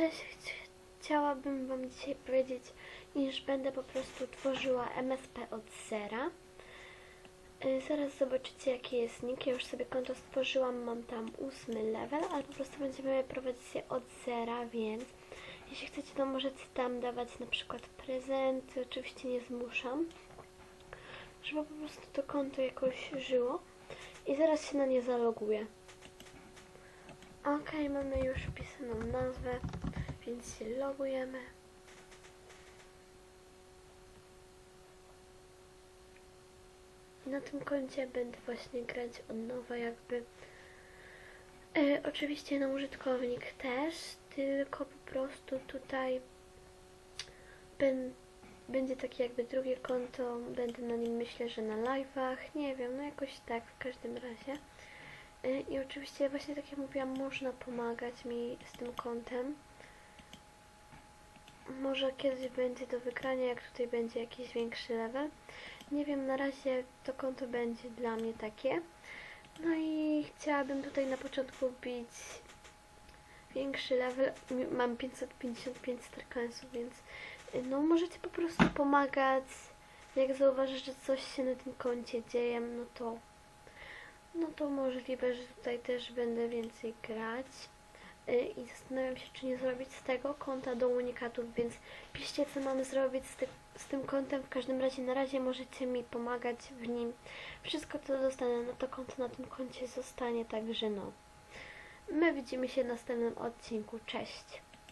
cześć. Chci- Chciałabym Wam dzisiaj powiedzieć, iż będę po prostu tworzyła MSP od zera. Y, Zaraz zobaczycie jaki jest nick. Ja już sobie konto stworzyłam, mam tam ósmy level, ale po prostu będziemy prowadzić je od zera, więc jeśli chcecie, to możecie tam dawać na przykład prezenty. Oczywiście nie zmuszam, żeby po prostu to konto jakoś żyło. I zaraz się na nie zaloguję. Ok, mamy już wpisaną nazwę, więc się logujemy. Na tym koncie będę właśnie grać od nowa jakby. E, oczywiście no użytkownik też, tylko po prostu tutaj ben, będzie takie jakby drugie konto, będę na nim myślę, że na live'ach, nie wiem, no jakoś tak w każdym razie. Y, I oczywiście właśnie tak jak mówiłam, można pomagać mi z tym kontem. Może kiedyś będzie do wygrania, jak tutaj będzie jakiś większy level. Nie wiem, na razie to konto będzie dla mnie takie. No i chciałabym tutaj na początku bić większy level. Mam 555 starkansów, więc y, no możecie po prostu pomagać. Jak zauważysz, że coś się na tym koncie dzieje, no to no to możliwe, że tutaj też będę więcej grać. Y, I zastanawiam się, czy nie zrobić z tego konta do unikatów, więc piszcie, co mamy zrobić z, ty- z tym kontem. W każdym razie na razie możecie mi pomagać w nim. Wszystko, co dostanę na to konto, na tym koncie zostanie, także no. My widzimy się w następnym odcinku. Cześć!